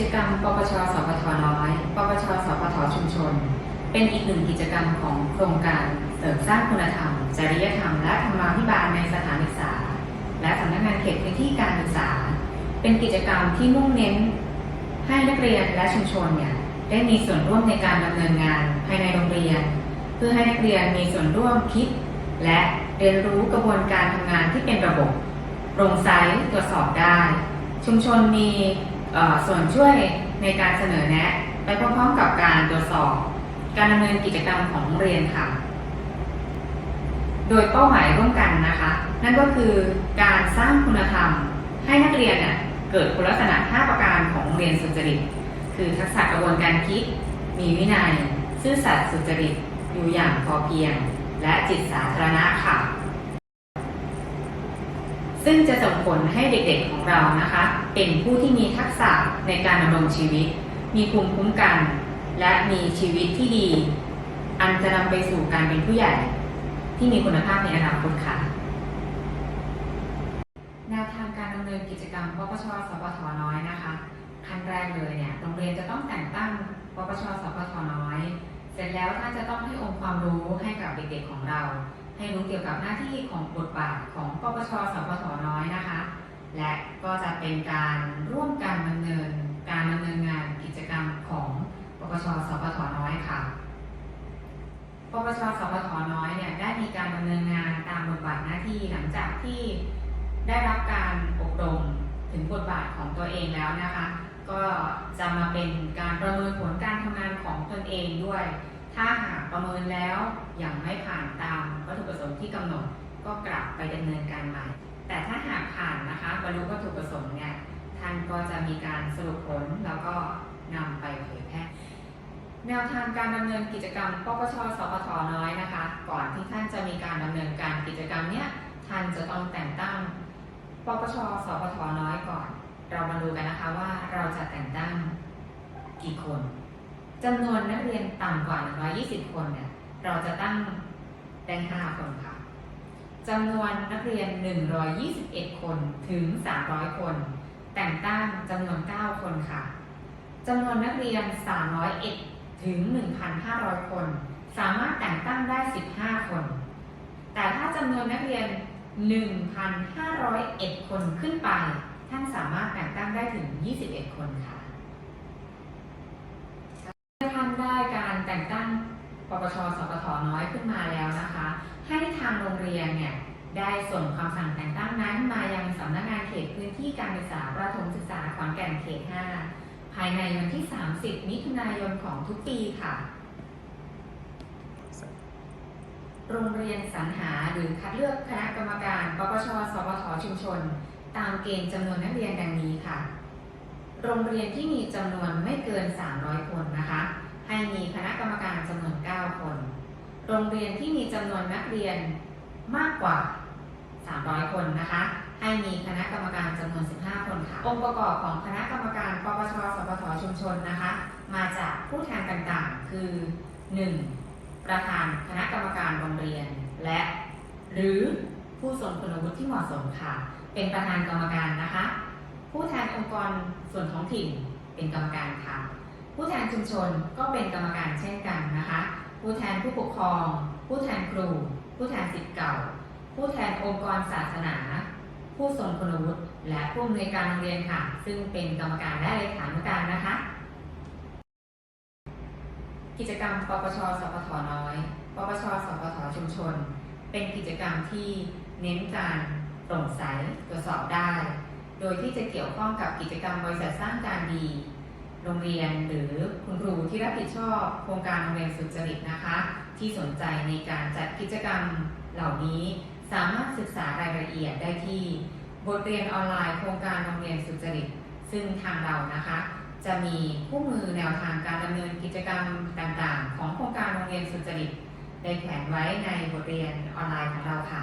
จกรรมปปชสพทน้อยปปชสพทชุมชน เป็นอีกหนึ่งกิจกรรมของโครงการเสริมสร้างคุณธรรม จริยธรรม และธรรมาภิบาลในสถานศึกษา และสำนักงานเขตพื้นที่การศึกษา เป็นกิจกรรมที่มุ่งเน้น ให้นักเรียนและชุมชนเนี่ยได้มีส่วนร่วมในการดำเนินงานภายในโรงเรียน เพื่อให้นักเรียนมีส่วนร่วมคิด และเรียนรู้กระบวนการทำงานที่เป็นระบบโปร่งใสตรวจสอบได้ ชุมชนมี ส่วนช่วยในการเสนอแนะ ไปพร้อมๆกับการตรวจสอบ การดำเนินกิจกรรมของโรงเรียนค่ะ โดยเป้าหมายร่วมกันนะคะ นั่นก็คือการสร้างคุณธรรม ให้นักเรียนเน่ยเกิดคุณลักษณะ5ประการของโรงเรียนสุจริต คือทักษะกระบวนการคิด มีวินัย ซื่อสัตย์สุจริต อยู่อย่างพอเพียง และจิตสาธารณะค่ะ ซึ่งจะส่งผลให้เด็กๆของเรานะคะ เป็นผู้ที่มีทักษะในการดำรงชีวิต มีภูมิคุ้มกัน และมีชีวิตที่ดี อันจะนำไปสู่การเป็นผู้ใหญ่ ที่มีคุณภาพในอนาคตค่ะแนวทางการดำเนินกิจกรรมปปชสปทน้อยนะคะขั้นแรกเลยเนี่ยโรงเรียนจะต้องแต่งตั้งปปชสปทน้อย เสร็จแล้วท่านจะต้องให้องค์ความรู้ให้กับเด็กๆของเรา ให้รู้เกี่ยวกับหน้าที่ของบทบาทของปปชสปทน้อยนะคะ และก็จะเป็นการร่วมกันดำเนินการดำเนินงานกิจกรรมของปปชสปทน้อยค่ะปปชสปทน้อยเนี่ยได้มีการดำเนินงานตามบทบาทหน้าที่หลังจากที่ได้รับการอบรมถึงบทบาทของตัวเองแล้วนะคะ ก็จะมาเป็นการประเมินผลการทำงานของตนเองด้วย ถ้าหากประเมินแล้วยังไม่ผ่านตามวัตถุประสงค์ที่กำหนดก็กลับไปดำเนินการใหม่ แต่ถ้าหากผ่านนะคะบรรลุวัตถุประสงค์เนี่ยท่านก็จะมีการสรุปผลแล้วก็นำไปเผยแพร่แนวทางการดำเนินกิจกรรมปปชสปทน้อยนะคะ ก่อนที่ท่านจะมีการดำเนินการกิจกรรมเนี้ยท่านจะต้องแต่งตั้งปปชสปทน้อยก่อน เรามาดูกันนะคะว่าเราจะแต่งตั้งกี่คน จำนวนนักเรียนต่ำกว่า 120 คนเนี่ยเราจะตั้งได้5คนค่ะจำนวนนักเรียน 121 คนถึง 300 คน แต่งตั้งจำนวน 9 คนค่ะจำนวนนักเรียน 301 ถึง 1,500 คน สามารถแต่งตั้งได้ 15 คน แต่ถ้าจำนวนนักเรียน 1,501 คนขึ้นไป ท่านสามารถแต่งตั้งได้ถึง 21 คนค่ะ ท่านได้การแต่งตั้งปปชสปทน้อยขึ้นมาแล้วนะคะ ให้ทางโรงเรียนเนี่ยได้ส่งคำสั่งแต่งตั้งนั้นมายังสำนักงานเขตพื้นที่การศึกษาประถมศึกษาขอนแก่นเขต 5 ภายในวันที่ 30 มิถุนายนของทุกปีค่ะ โรงเรียนสรรหาหรือคัดเลือกคณะกรรมการ ปปช สปทชุมชน ตามเกณฑ์จำนวนนักเรียนดังนี้ค่ะ โรงเรียนที่มีจำนวนไม่เกิน 300 คนนะคะ ให้มีคณะกรรมการจำนวน 9 คน โรงเรียนที่มีจำนวนนักเรียนมากกว่า 300 คนนะคะ ให้มีคณะกรรมการจำนวน 15 คนค่ะ องค์ประกอบของคณะกรรมการปปชสปทชุมชนนะคะ มาจากผู้แทนต่างๆ คือ 1. ประธานคณะกรรมการโรงเรียน และ หรือผู้ทรงคุณวุฒิที่เหมาะสมค่ะ เป็นประธานกรรมการนะคะ ผู้แทนองค์กรส่วนท้องถิ่นเป็นกรรมการค่ะ ผู้แทนชุมชนก็เป็นกรรมการเช่นกันนะคะ ผู้แทนผู้ปกครอง ผู้แทนครู ผู้แทนศิษย์เก่า ผู้แทนองค์กรศาสนา ผู้ทรงคุณวุฒิและผู้อำนวยการโรงเรียนค่ะ ซึ่งเป็นกรรมการและเลขานุการนะคะ กิจกรรมปปชสปทน้อยปปชสปทชุมชน เป็นกิจกรรมที่เน้นการโปร่งใสตรวจสอบได้ โดยที่จะเกี่ยวข้องกับกิจกรรมบริษัทสร้างการดี โรงเรียนหรือคุณครูที่รับผิดชอบโครงการโรงเรียนสุจริตนะคะ ที่สนใจในการจัดกิจกรรมเหล่านี้ สามารถศึกษารายละเอียดได้ที่ บทเรียนออนไลน์โครงการโรงเรียนสุจริต ซึ่งทางเรานะคะ จะมีคู่มือแนวทางการดำเนินกิจกรรมต่างๆ ของโครงการโรงเรียนสุจริตได้แขวนไว้ในบทเรียนออนไลน์ของเราค่ะ